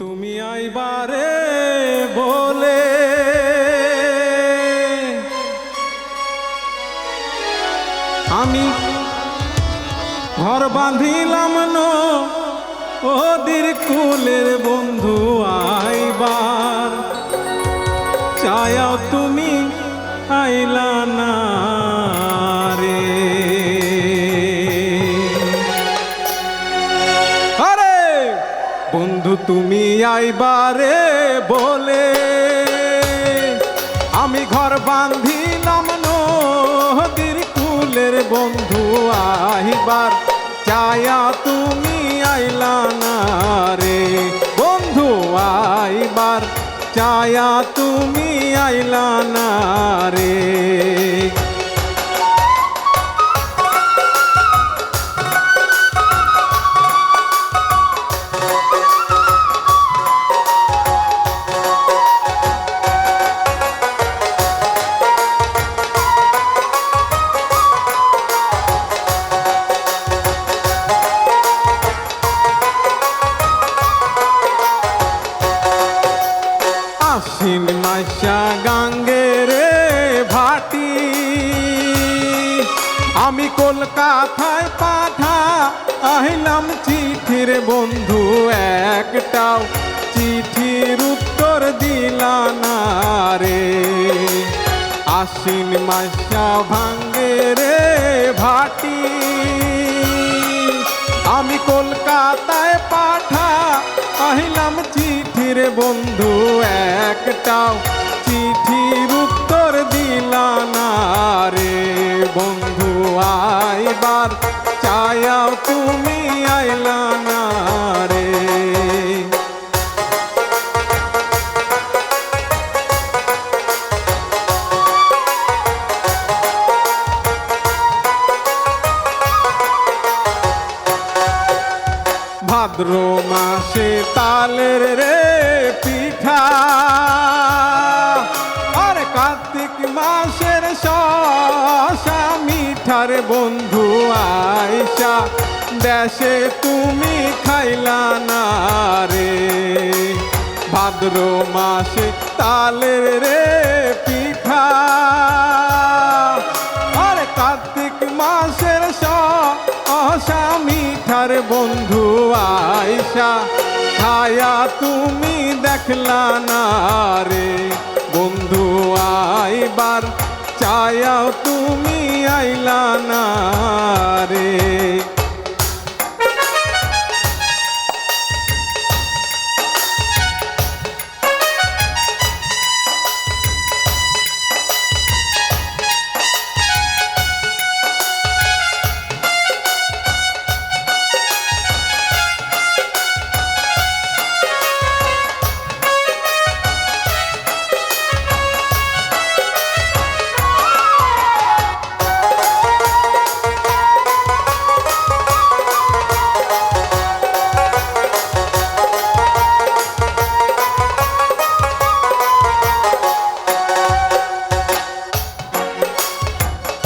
তুমি আইবারে বলে। আমি ঘর বাঁধিলাম নো, ওদের কুলের বন্ধু আইবার। চায়াও তুমি আইলা না। বন্ধু, তুমি আইবারে বলে, আমি ঘর বাঁধিলাম নদীর কুলের বন্ধু, আইবার চায়া তুমি আইলা না রে। বন্ধু, আইবার চায়া তুমি আইলা না রে। মাসা গাঙ্গে রে ভাটি। আমি কলকাতায় পাঠা, আহিলাম চিঠির বন্ধু একটাও। চিঠির উত্তর দিলা না রে। আশ্বিন মাসা ভাঙ্গে রে ভাটি। আমি কলকাতায় পাঠা, আহিলাম চিঠির বন্ধু একটাও চিঠির উত্তর দিলা না রে বন্ধু, আইবার চায়াও তুমি আইলা না রে। ভাদ্র মাসে তালের রে পিঠা মাসের শশা, মিঠার বন্ধু আয়সা দেশে তুমি খাইলা না রে। ভাদ্র মাসে তালের রে পিঠা। আর কার্তিক মাসের শশা, মিঠার বন্ধু আয়সা ছায়া তুমি দেখলা না রে। চায়াও তুমি আইলা না।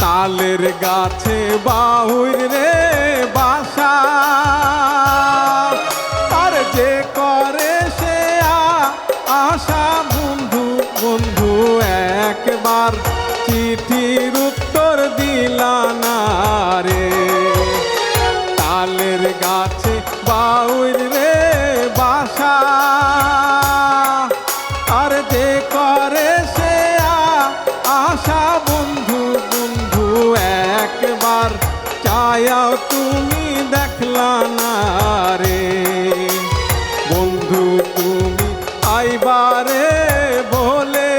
তালের গাছে বাহুর রে বাসা। আর যে করে সে আশা, বন্ধু বন্ধু, একবার চিঠির উত্তর দিলা না রে। তালের গাছে বাউর রে বাসা। আর যে করে সে আশা, বন্ধু একবার চায়াও তুমি দেখলা না রে। বন্ধু তুমি আইবারে বলে,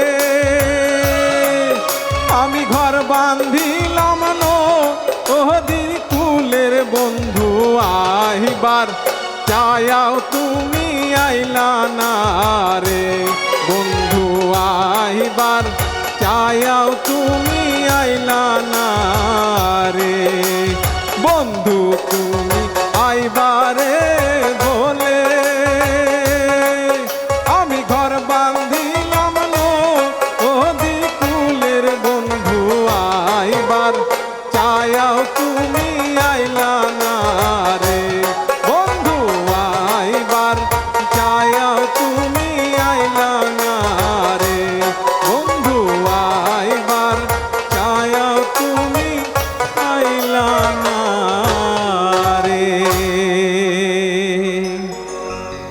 আমি ঘর বান্ধিলাম নো ওদিন কুলের বন্ধু আইবার। চায়াও তুমি আইলা না রে, বন্ধু আইবার। চায়াও তুমি আইলা না বন্ধু তুমি আইবারে